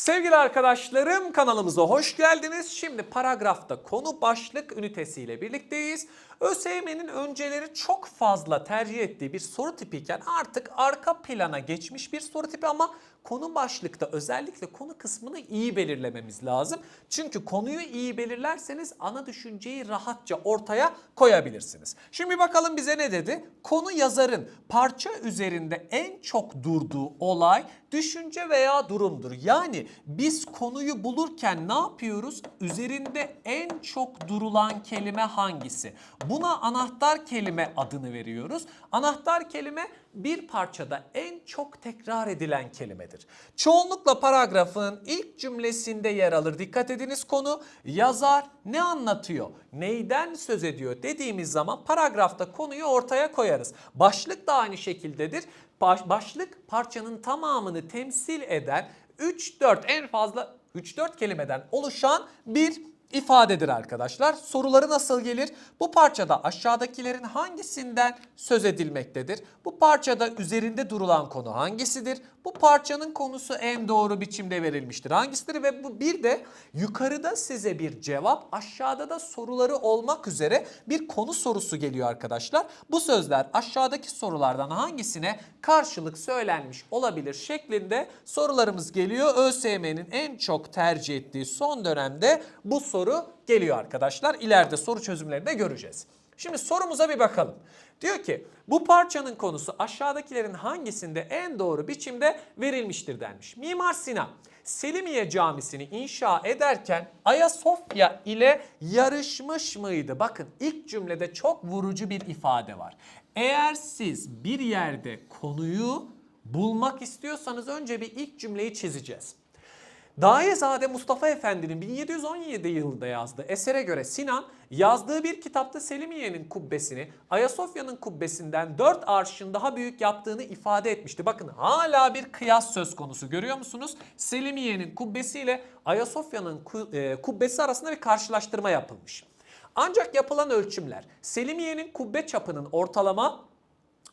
Sevgili arkadaşlarım kanalımıza hoş geldiniz. Şimdi paragrafta konu başlık ünitesiyle birlikteyiz. ÖSYM'nin önceleri çok fazla tercih ettiği bir soru tipiyken artık arka plana geçmiş bir soru tipi ama konu başlıkta özellikle konu kısmını iyi belirlememiz lazım. Çünkü konuyu iyi belirlerseniz ana düşünceyi rahatça ortaya koyabilirsiniz. Şimdi bakalım bize ne dedi? Konu yazarın parça üzerinde en çok durduğu olay düşünce veya durumdur. Yani biz konuyu bulurken ne yapıyoruz? Üzerinde en çok durulan kelime hangisi? Buna anahtar kelime adını veriyoruz. Anahtar kelime bir parçada en çok tekrar edilen kelimedir. Çoğunlukla paragrafın ilk cümlesinde yer alır. Dikkat ediniz konu yazar ne anlatıyor, neyden söz ediyor dediğimiz zaman paragrafta konuyu ortaya koyarız. Başlık da aynı şekildedir. Baş- başlık parçanın tamamını temsil eden 3-4 en fazla 3-4 kelimeden oluşan bir ifadedir arkadaşlar. Soruları nasıl gelir? Bu parçada aşağıdakilerin hangisinden söz edilmektedir? Bu parçada üzerinde durulan konu hangisidir? Bu parçanın konusu en doğru biçimde verilmiştir. Hangisidir? Ve bu bir de yukarıda size bir cevap, aşağıda da soruları olmak üzere bir konu sorusu geliyor arkadaşlar. Bu sözler aşağıdaki sorulardan hangisine karşılık söylenmiş olabilir şeklinde sorularımız geliyor. ÖSYM'nin en çok tercih ettiği son dönemde bu soru geliyor arkadaşlar. İleride soru çözümlerini de göreceğiz. Şimdi sorumuza bir bakalım. Diyor ki bu parçanın konusu aşağıdakilerin hangisinde en doğru biçimde verilmiştir denmiş. Mimar Sinan Selimiye Camisi'ni inşa ederken Ayasofya ile yarışmış mıydı? Bakın ilk cümlede çok vurucu bir ifade var. Eğer siz bir yerde konuyu bulmak istiyorsanız önce bir ilk cümleyi çizeceğiz. Dahiyezade Mustafa Efendi'nin 1717 yılında yazdığı esere göre Sinan yazdığı bir kitapta Selimiye'nin kubbesini Ayasofya'nın kubbesinden 4 arşın daha büyük yaptığını ifade etmişti. Bakın hala bir kıyas söz konusu görüyor musunuz? Selimiye'nin kubbesiyle Ayasofya'nın e, kubbesi arasında bir karşılaştırma yapılmış. Ancak yapılan ölçümler Selimiye'nin kubbe çapının ortalama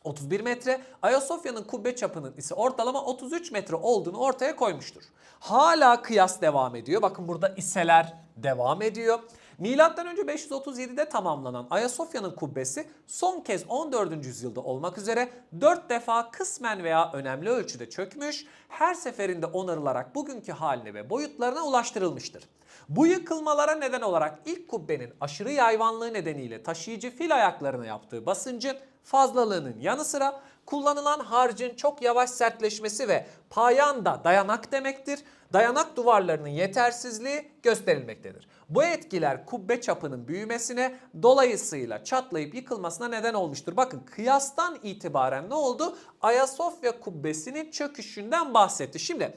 31 metre, Ayasofya'nın kubbe çapının ise ortalama 33 metre olduğunu ortaya koymuştur. Hala kıyas devam ediyor. Bakın burada iseler devam ediyor. Milattan önce 537'de tamamlanan Ayasofya'nın kubbesi son kez 14. yüzyılda olmak üzere 4 defa kısmen veya önemli ölçüde çökmüş, her seferinde onarılarak bugünkü haline ve boyutlarına ulaştırılmıştır. Bu yıkılmalara neden olarak ilk kubbenin aşırı yayvanlığı nedeniyle taşıyıcı fil ayaklarına yaptığı basıncın fazlalığının yanı sıra kullanılan harcın çok yavaş sertleşmesi ve payanda dayanak demektir. Dayanak duvarlarının yetersizliği gösterilmektedir. Bu etkiler kubbe çapının büyümesine dolayısıyla çatlayıp yıkılmasına neden olmuştur. Bakın kıyastan itibaren ne oldu? Ayasofya kubbesinin çöküşünden bahsetti. Şimdi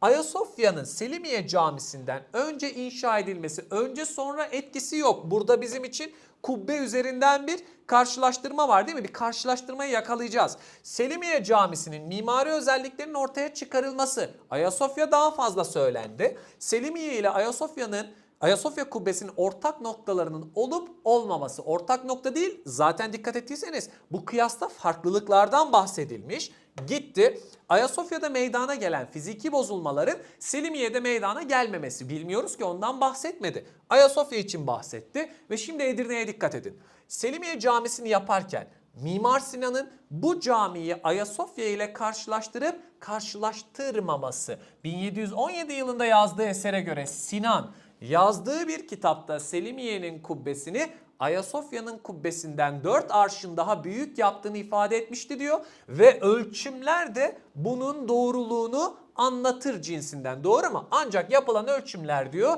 Ayasofya'nın Selimiye Camisi'nden önce inşa edilmesi, önce sonra etkisi yok. Burada bizim için kubbe üzerinden bir karşılaştırma var değil mi? Bir karşılaştırmayı yakalayacağız. Selimiye Camisi'nin mimari özelliklerinin ortaya çıkarılması. Ayasofya daha fazla söylendi. Selimiye ile Ayasofya'nın Ayasofya kubbesinin ortak noktalarının olup olmaması. Ortak nokta değil zaten dikkat ettiyseniz bu kıyasta farklılıklardan bahsedilmiş. Gitti Ayasofya'da meydana gelen fiziki bozulmaların Selimiye'de meydana gelmemesi. Bilmiyoruz ki ondan bahsetmedi. Ayasofya için bahsetti ve şimdi Edirne'ye dikkat edin. Selimiye Camisi'ni yaparken Mimar Sinan'ın bu camiyi Ayasofya ile karşılaştırıp karşılaştırmaması. 1717 yılında yazdığı esere göre Sinan yazdığı bir kitapta Selimiye'nin kubbesini Ayasofya'nın kubbesinden 4 arşın daha büyük yaptığını ifade etmişti diyor. Ve ölçümler de bunun doğruluğunu anlatır cinsinden doğru mu? Ancak yapılan ölçümler diyor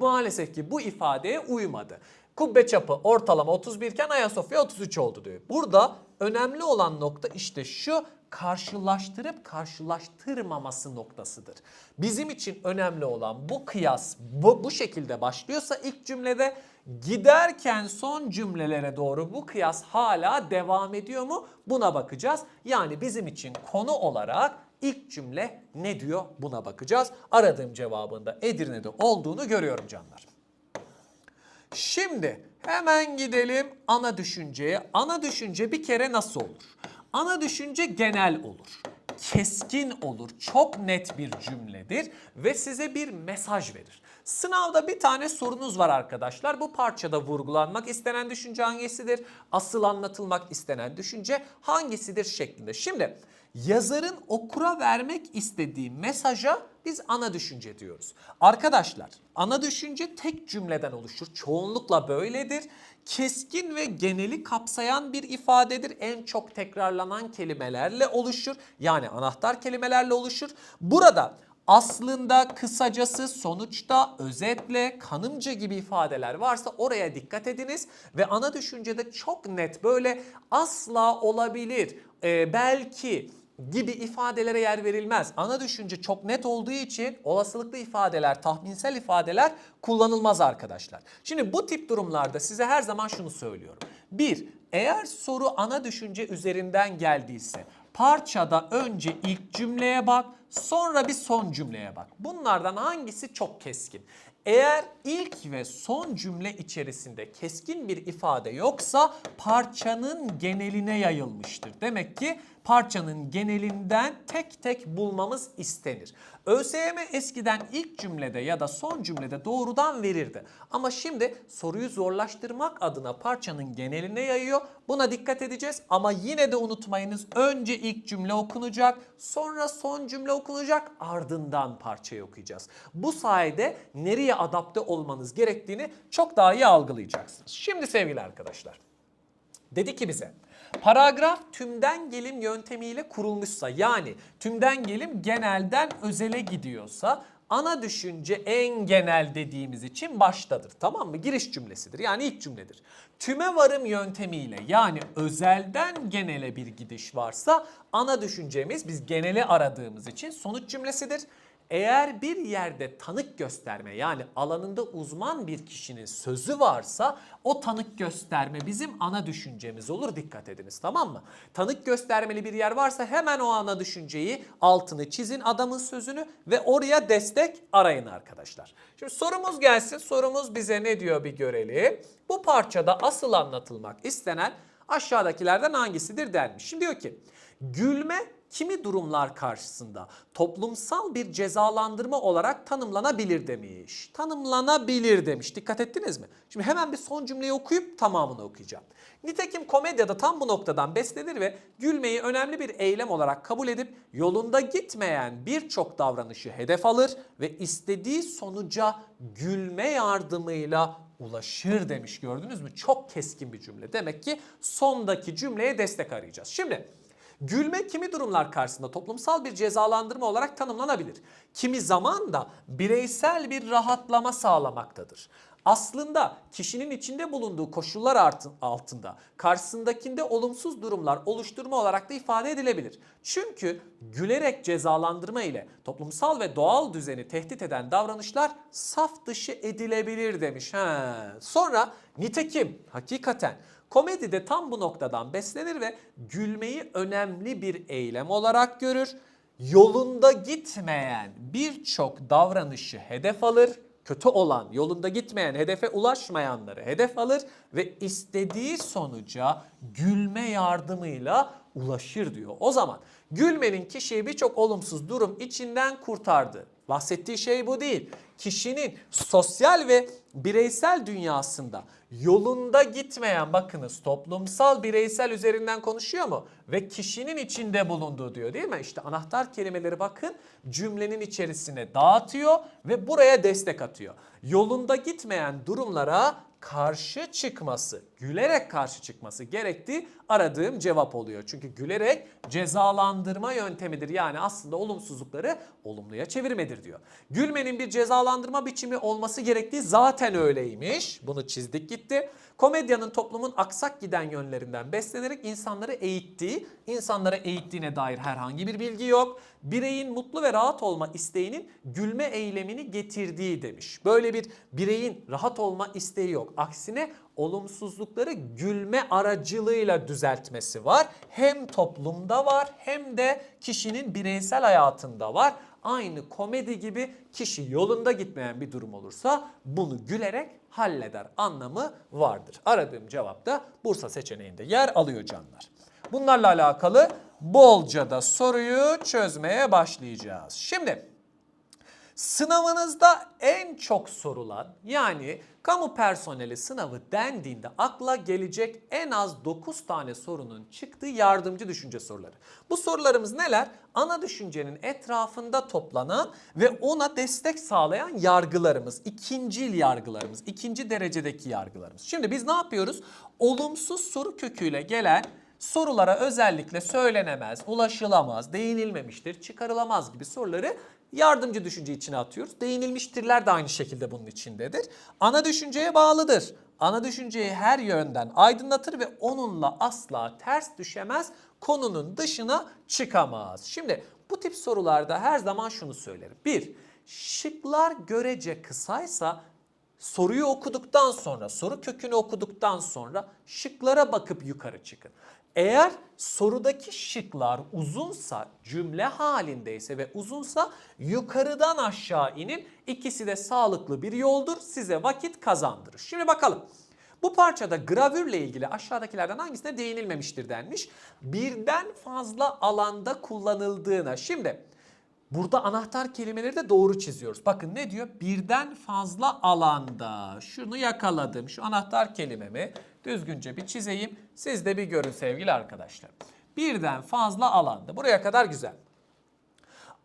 maalesef ki bu ifadeye uymadı. Kubbe çapı ortalama 31 iken Ayasofya 33 oldu diyor. Burada önemli olan nokta işte şu karşılaştırıp karşılaştırmaması noktasıdır. Bizim için önemli olan bu kıyas bu, bu şekilde başlıyorsa ilk cümlede giderken son cümlelere doğru bu kıyas hala devam ediyor mu? Buna bakacağız. Yani bizim için konu olarak ilk cümle ne diyor buna bakacağız. Aradığım cevabında Edirne'de olduğunu görüyorum canlar. Şimdi hemen gidelim ana düşünceye. Ana düşünce bir kere nasıl olur? Ana düşünce genel olur. keskin olur. Çok net bir cümledir ve size bir mesaj verir. Sınavda bir tane sorunuz var arkadaşlar. Bu parçada vurgulanmak istenen düşünce hangisidir? Asıl anlatılmak istenen düşünce hangisidir şeklinde. Şimdi yazarın okura vermek istediği mesaja biz ana düşünce diyoruz. Arkadaşlar ana düşünce tek cümleden oluşur. Çoğunlukla böyledir. Keskin ve geneli kapsayan bir ifadedir. En çok tekrarlanan kelimelerle oluşur. Yani anahtar kelimelerle oluşur. Burada aslında kısacası sonuçta özetle kanımca gibi ifadeler varsa oraya dikkat ediniz ve ana düşüncede çok net böyle asla olabilir e, belki gibi ifadelere yer verilmez. Ana düşünce çok net olduğu için olasılıklı ifadeler, tahminsel ifadeler kullanılmaz arkadaşlar. Şimdi bu tip durumlarda size her zaman şunu söylüyorum. Bir, eğer soru ana düşünce üzerinden geldiyse parçada önce ilk cümleye bak, sonra bir son cümleye bak. Bunlardan hangisi çok keskin? Eğer ilk ve son cümle içerisinde keskin bir ifade yoksa parçanın geneline yayılmıştır. Demek ki parçanın genelinden tek tek bulmamız istenir. ÖSYM eskiden ilk cümlede ya da son cümlede doğrudan verirdi. Ama şimdi soruyu zorlaştırmak adına parçanın geneline yayıyor. Buna dikkat edeceğiz ama yine de unutmayınız önce ilk cümle okunacak, sonra son cümle okunacak, ardından parçayı okuyacağız. Bu sayede nereye adapte olmanız gerektiğini çok daha iyi algılayacaksınız. Şimdi sevgili arkadaşlar, dedi ki bize Paragraf tümden gelim yöntemiyle kurulmuşsa yani tümden gelim genelden özele gidiyorsa ana düşünce en genel dediğimiz için baştadır. Tamam mı? Giriş cümlesidir. Yani ilk cümledir. Tüme varım yöntemiyle yani özelden genele bir gidiş varsa ana düşüncemiz biz geneli aradığımız için sonuç cümlesidir. Eğer bir yerde tanık gösterme yani alanında uzman bir kişinin sözü varsa o tanık gösterme bizim ana düşüncemiz olur dikkat ediniz tamam mı? Tanık göstermeli bir yer varsa hemen o ana düşünceyi altını çizin adamın sözünü ve oraya destek arayın arkadaşlar. Şimdi sorumuz gelsin sorumuz bize ne diyor bir görelim. Bu parçada asıl anlatılmak istenen aşağıdakilerden hangisidir denmiş. Şimdi diyor ki gülme kimi durumlar karşısında toplumsal bir cezalandırma olarak tanımlanabilir demiş. Tanımlanabilir demiş. Dikkat ettiniz mi? Şimdi hemen bir son cümleyi okuyup tamamını okuyacağım. Nitekim komedyada tam bu noktadan beslenir ve gülmeyi önemli bir eylem olarak kabul edip yolunda gitmeyen birçok davranışı hedef alır ve istediği sonuca gülme yardımıyla ulaşır demiş gördünüz mü? Çok keskin bir cümle. Demek ki sondaki cümleye destek arayacağız. Şimdi Gülme kimi durumlar karşısında toplumsal bir cezalandırma olarak tanımlanabilir. Kimi zaman da bireysel bir rahatlama sağlamaktadır. Aslında kişinin içinde bulunduğu koşullar altında karşısındakinde olumsuz durumlar oluşturma olarak da ifade edilebilir. Çünkü gülerek cezalandırma ile toplumsal ve doğal düzeni tehdit eden davranışlar saf dışı edilebilir demiş. He. Sonra nitekim hakikaten Komedi de tam bu noktadan beslenir ve gülmeyi önemli bir eylem olarak görür. Yolunda gitmeyen birçok davranışı hedef alır. Kötü olan, yolunda gitmeyen, hedefe ulaşmayanları hedef alır ve istediği sonuca gülme yardımıyla ulaşır diyor. O zaman gülmenin kişiyi birçok olumsuz durum içinden kurtardı. Bahsettiği şey bu değil. Kişinin sosyal ve bireysel dünyasında yolunda gitmeyen bakınız toplumsal bireysel üzerinden konuşuyor mu? Ve kişinin içinde bulunduğu diyor değil mi? İşte anahtar kelimeleri bakın cümlenin içerisine dağıtıyor ve buraya destek atıyor. Yolunda gitmeyen durumlara karşı çıkması, gülerek karşı çıkması gerektiği aradığım cevap oluyor. Çünkü gülerek cezalandırma yöntemidir. Yani aslında olumsuzlukları olumluya çevirmedir diyor. Gülmenin bir cezalandırma biçimi olması gerektiği zaten öyleymiş. Bunu çizdik gitti. Komedyanın toplumun aksak giden yönlerinden beslenerek insanları eğittiği, insanlara eğittiğine dair herhangi bir bilgi yok. Bireyin mutlu ve rahat olma isteğinin gülme eylemini getirdiği demiş. Böyle bir bireyin rahat olma isteği yok. Aksine olumsuzlukları gülme aracılığıyla düzeltmesi var. Hem toplumda var hem de kişinin bireysel hayatında var. Aynı komedi gibi kişi yolunda gitmeyen bir durum olursa bunu gülerek halleder anlamı vardır. Aradığım cevap da Bursa seçeneğinde yer alıyor canlar. Bunlarla alakalı bolca da soruyu çözmeye başlayacağız. Şimdi Sınavınızda en çok sorulan yani kamu personeli sınavı dendiğinde akla gelecek en az 9 tane sorunun çıktığı yardımcı düşünce soruları. Bu sorularımız neler? Ana düşüncenin etrafında toplanan ve ona destek sağlayan yargılarımız, ikincil yargılarımız, ikinci derecedeki yargılarımız. Şimdi biz ne yapıyoruz? Olumsuz soru köküyle gelen sorulara özellikle söylenemez, ulaşılamaz, değinilmemiştir, çıkarılamaz gibi soruları yardımcı düşünce içine atıyoruz. Değinilmiştirler de aynı şekilde bunun içindedir. Ana düşünceye bağlıdır. Ana düşünceyi her yönden aydınlatır ve onunla asla ters düşemez, konunun dışına çıkamaz. Şimdi bu tip sorularda her zaman şunu söylerim. Bir, şıklar görece kısaysa soruyu okuduktan sonra, soru kökünü okuduktan sonra şıklara bakıp yukarı çıkın. Eğer sorudaki şıklar uzunsa, cümle halindeyse ve uzunsa yukarıdan aşağı inin. İkisi de sağlıklı bir yoldur. Size vakit kazandırır. Şimdi bakalım. Bu parçada gravürle ilgili aşağıdakilerden hangisine değinilmemiştir denmiş. Birden fazla alanda kullanıldığına. Şimdi Burada anahtar kelimeleri de doğru çiziyoruz. Bakın ne diyor? Birden fazla alanda. Şunu yakaladım. Şu anahtar kelimemi düzgünce bir çizeyim. Siz de bir görün sevgili arkadaşlar. Birden fazla alanda. Buraya kadar güzel.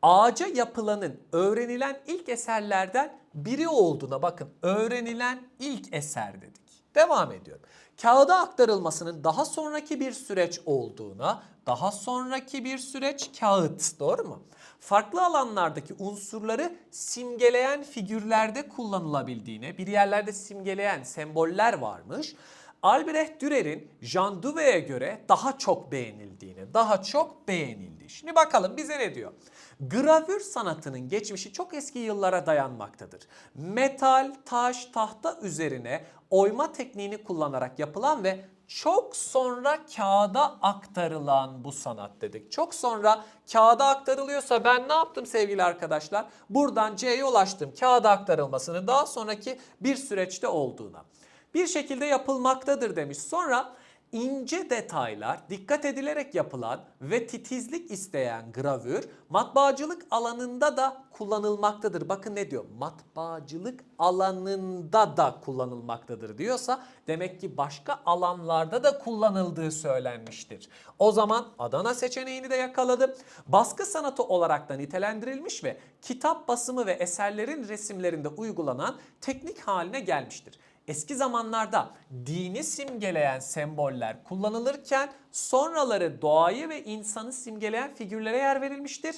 Ağaca yapılanın öğrenilen ilk eserlerden biri olduğuna bakın. Öğrenilen ilk eser dedik. Devam ediyorum. Kağıda aktarılmasının daha sonraki bir süreç olduğuna, daha sonraki bir süreç kağıt, doğru mu? Farklı alanlardaki unsurları simgeleyen figürlerde kullanılabildiğine, bir yerlerde simgeleyen semboller varmış. Albrecht Dürer'in Jean Duvey'e göre daha çok beğenildiğini, daha çok beğenildiği. Şimdi bakalım bize ne diyor? Gravür sanatının geçmişi çok eski yıllara dayanmaktadır. Metal, taş, tahta üzerine oyma tekniğini kullanarak yapılan ve çok sonra kağıda aktarılan bu sanat dedik. Çok sonra kağıda aktarılıyorsa ben ne yaptım sevgili arkadaşlar? Buradan C'ye ulaştım. Kağıda aktarılmasının daha sonraki bir süreçte olduğuna. Bir şekilde yapılmaktadır demiş. Sonra ince detaylar dikkat edilerek yapılan ve titizlik isteyen gravür matbaacılık alanında da kullanılmaktadır. Bakın ne diyor? Matbaacılık alanında da kullanılmaktadır diyorsa demek ki başka alanlarda da kullanıldığı söylenmiştir. O zaman Adana seçeneğini de yakaladım. Baskı sanatı olarak da nitelendirilmiş ve kitap basımı ve eserlerin resimlerinde uygulanan teknik haline gelmiştir. Eski zamanlarda dini simgeleyen semboller kullanılırken sonraları doğayı ve insanı simgeleyen figürlere yer verilmiştir.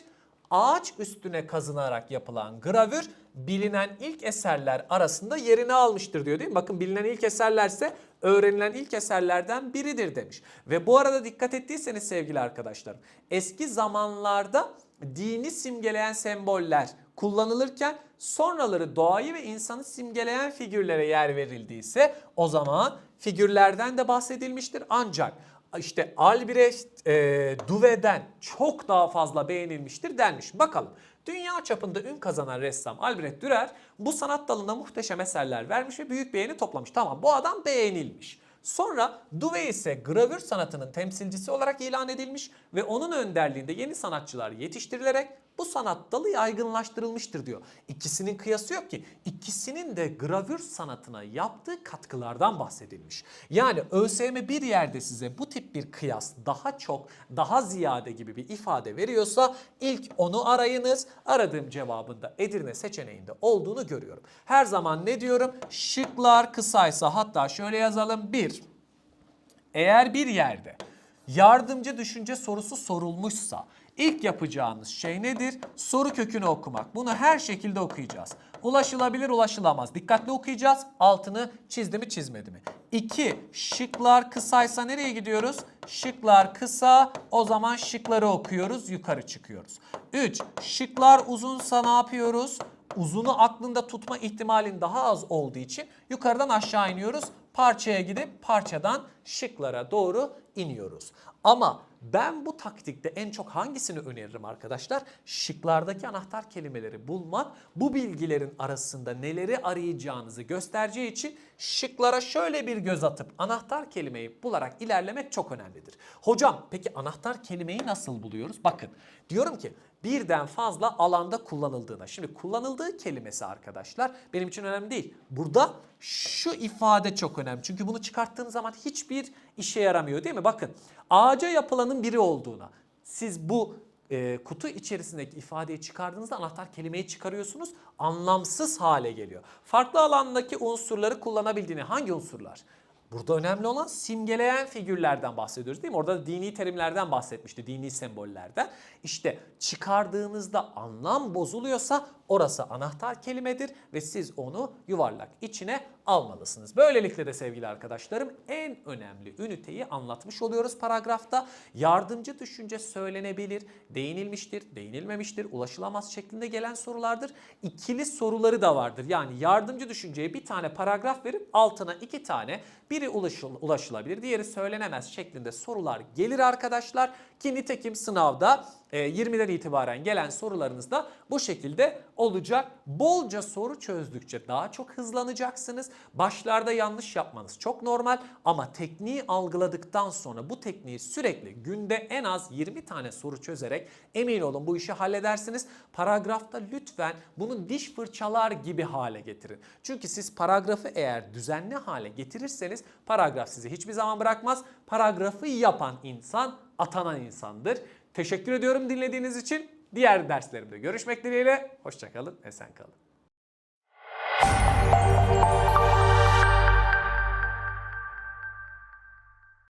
Ağaç üstüne kazınarak yapılan gravür bilinen ilk eserler arasında yerini almıştır diyor değil mi? Bakın bilinen ilk eserlerse öğrenilen ilk eserlerden biridir demiş. Ve bu arada dikkat ettiyseniz sevgili arkadaşlar eski zamanlarda dini simgeleyen semboller kullanılırken sonraları doğayı ve insanı simgeleyen figürlere yer verildiyse o zaman figürlerden de bahsedilmiştir. Ancak işte Albrecht e, Duve'den çok daha fazla beğenilmiştir denmiş. Bakalım dünya çapında ün kazanan ressam Albrecht Dürer bu sanat dalında muhteşem eserler vermiş ve büyük beğeni toplamış. Tamam bu adam beğenilmiş. Sonra Duve ise gravür sanatının temsilcisi olarak ilan edilmiş ve onun önderliğinde yeni sanatçılar yetiştirilerek bu sanat dalı yaygınlaştırılmıştır diyor. İkisinin kıyası yok ki. İkisinin de gravür sanatına yaptığı katkılardan bahsedilmiş. Yani ÖSYM bir yerde size bu tip bir kıyas daha çok, daha ziyade gibi bir ifade veriyorsa ilk onu arayınız. Aradığım cevabında Edirne seçeneğinde olduğunu görüyorum. Her zaman ne diyorum? Şıklar kısaysa hatta şöyle yazalım. 1. Eğer bir yerde yardımcı düşünce sorusu sorulmuşsa ilk yapacağınız şey nedir? Soru kökünü okumak. Bunu her şekilde okuyacağız. Ulaşılabilir ulaşılamaz. Dikkatli okuyacağız. Altını çizdi mi çizmedi mi? 2. Şıklar kısaysa nereye gidiyoruz? Şıklar kısa o zaman şıkları okuyoruz yukarı çıkıyoruz. 3. Şıklar uzunsa ne yapıyoruz? Uzunu aklında tutma ihtimalin daha az olduğu için yukarıdan aşağı iniyoruz parçaya gidip parçadan şıklara doğru iniyoruz. Ama Ben bu taktikte en çok hangisini öneririm arkadaşlar? Şıklardaki anahtar kelimeleri bulmak, bu bilgilerin arasında neleri arayacağınızı göstereceği için şıklara şöyle bir göz atıp anahtar kelimeyi bularak ilerlemek çok önemlidir. Hocam peki anahtar kelimeyi nasıl buluyoruz? Bakın diyorum ki birden fazla alanda kullanıldığında. Şimdi kullanıldığı kelimesi arkadaşlar benim için önemli değil. Burada şu ifade çok önemli. Çünkü bunu çıkarttığınız zaman hiçbir işe yaramıyor değil mi? Bakın ağaca yapılanın biri olduğuna siz bu e, kutu içerisindeki ifadeyi çıkardığınızda anahtar kelimeyi çıkarıyorsunuz. Anlamsız hale geliyor. Farklı alandaki unsurları kullanabildiğini hangi unsurlar? Burada önemli olan simgeleyen figürlerden bahsediyoruz değil mi? Orada da dini terimlerden bahsetmişti, dini sembollerden. İşte çıkardığınızda anlam bozuluyorsa orası anahtar kelimedir ve siz onu yuvarlak içine almalısınız. Böylelikle de sevgili arkadaşlarım en önemli üniteyi anlatmış oluyoruz paragrafta. Yardımcı düşünce söylenebilir, değinilmiştir, değinilmemiştir, ulaşılamaz şeklinde gelen sorulardır. İkili soruları da vardır. Yani yardımcı düşünceye bir tane paragraf verip altına iki tane biri ulaşıl, ulaşılabilir, diğeri söylenemez şeklinde sorular gelir arkadaşlar. Ki nitekim sınavda 20'den itibaren gelen sorularınız da bu şekilde olacak. Bolca soru çözdükçe daha çok hızlanacaksınız. Başlarda yanlış yapmanız çok normal ama tekniği algıladıktan sonra bu tekniği sürekli günde en az 20 tane soru çözerek emin olun bu işi halledersiniz. Paragrafta lütfen bunu diş fırçalar gibi hale getirin. Çünkü siz paragrafı eğer düzenli hale getirirseniz paragraf sizi hiçbir zaman bırakmaz. Paragrafı yapan insan atanan insandır. Teşekkür ediyorum dinlediğiniz için. Diğer derslerimde görüşmek dileğiyle. Hoşçakalın, esen kalın.